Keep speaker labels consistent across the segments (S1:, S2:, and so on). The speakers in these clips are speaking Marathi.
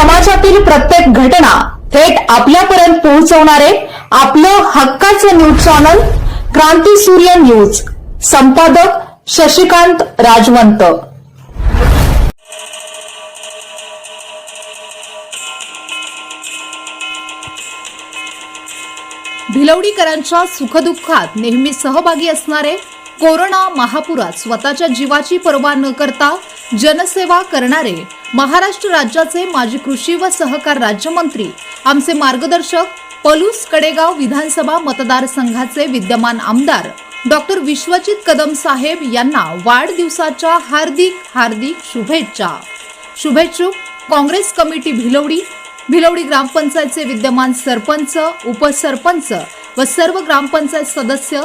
S1: समाजातील प्रत्येक घटना थेट आपल्यापर्यंत पोहोचवणारे आपलं हक्काचं न्यूज चॅनल क्रांती सूर्य न्यूज. संपादक शशिकांत राजवंत. भिलवडीकरांच्या सुखदुःखात नेहमी सहभागी असणारे कोरोना महापुरात स्वतःच्या जीवाची पर्वा न करता जनसेवा करणारे महाराष्ट्र राज्याचे माजी कृषी व सहकार राज्यमंत्री आमचे मार्गदर्शक पलूस कडेगाव विधानसभा मतदारसंघाचे विद्यमान आमदार डॉक्टर विश्वजित कदम साहेब यांना वाढदिवसाच्या हार्दिक हार्दिक शुभेच्छा. शुभेच्छुक काँग्रेस कमिटी भिलवडी भिलवडी ग्रामपंचायतचे विद्यमान सरपंच उपसरपंच व सर्व ग्रामपंचायत सदस्य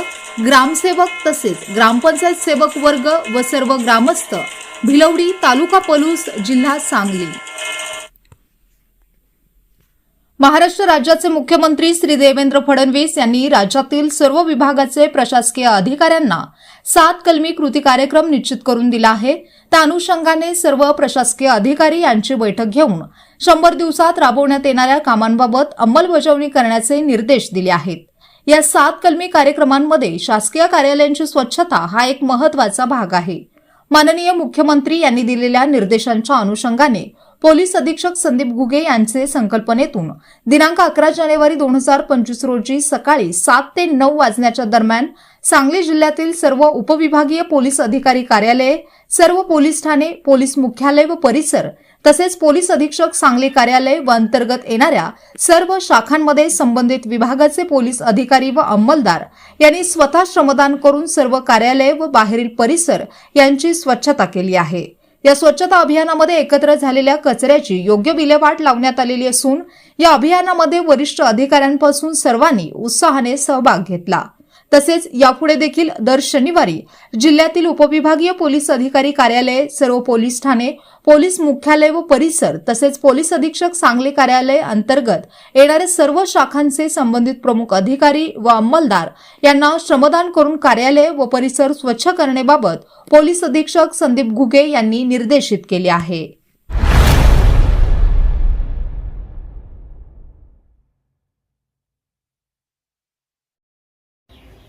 S1: ग्रामसेवक तसेच ग्रामपंचायत सेवक वर्ग व सर्व ग्रामस्थ भिलवडी तालुका पलूस जिल्हा सांगली. महाराष्ट्र राज्याचे मुख्यमंत्री श्री देवेंद्र फडणवीस यांनी राज्यातील सर्व विभागाचे प्रशासकीय अधिकाऱ्यांना सात कलमी कृती कार्यक्रम निश्चित करून दिला आहे. त्या अनुषंगाने सर्व प्रशासकीय अधिकारी यांची बैठक घेऊन शंभर दिवसात राबवण्यात येणाऱ्या कामांबाबत अंमलबजावणी करण्याचे निर्देश दिले आहेत. या सात कलमी कार्यक्रमांमध्ये शासकीय कार्यालयांची स्वच्छता हा एक महत्त्वाचा भाग आहे. माननीय मुख्यमंत्री यांनी दिलेल्या निर्देशांच्या अनुषंगाने पोलीस अधीक्षक संदीप घुगे यांचे संकल्पनेतून दिनांक अकरा जानेवारी दोन हजार पंचवीस रोजी सकाळी सात ते नऊ वाजण्याच्या दरम्यान सांगली जिल्ह्यातील सर्व उपविभागीय पोलीस अधिकारी कार्यालये सर्व पोलीस ठाणे पोलीस मुख्यालय व परिसर तसेच पोलीस अधीक्षक सांगली कार्यालय व अंतर्गत येणाऱ्या सर्व शाखांमध्ये संबंधित विभागाचे पोलीस अधिकारी व अंमलदार यांनी स्वतः श्रमदान करून सर्व कार्यालय व बाहेरील परिसर यांची स्वच्छता केली आहे. या स्वच्छता अभियानामध्ये एकत्र झालेल्या कचऱ्याची योग्य विल्हेवाट लावण्यात आलेली असून या अभियानामध्ये वरिष्ठ अधिकाऱ्यांपासून सर्वांनी उत्साहाने सहभाग घेतला. तसेच यापुढे देखील दर शनिवारी जिल्ह्यातील उपविभागीय पोलीस अधिकारी कार्यालय सर्व पोलीस ठाणे पोलीस मुख्यालय व परिसर तसेच पोलीस अधीक्षक सांगली कार्यालय अंतर्गत येणारे सर्व शाखांचे संबंधित प्रमुख अधिकारी व अंमलदार यांना श्रमदान करून कार्यालय व परिसर स्वच्छ करण्याबाबत पोलीस अधीक्षक संदीप घुगे यांनी निर्देशित केले आहे.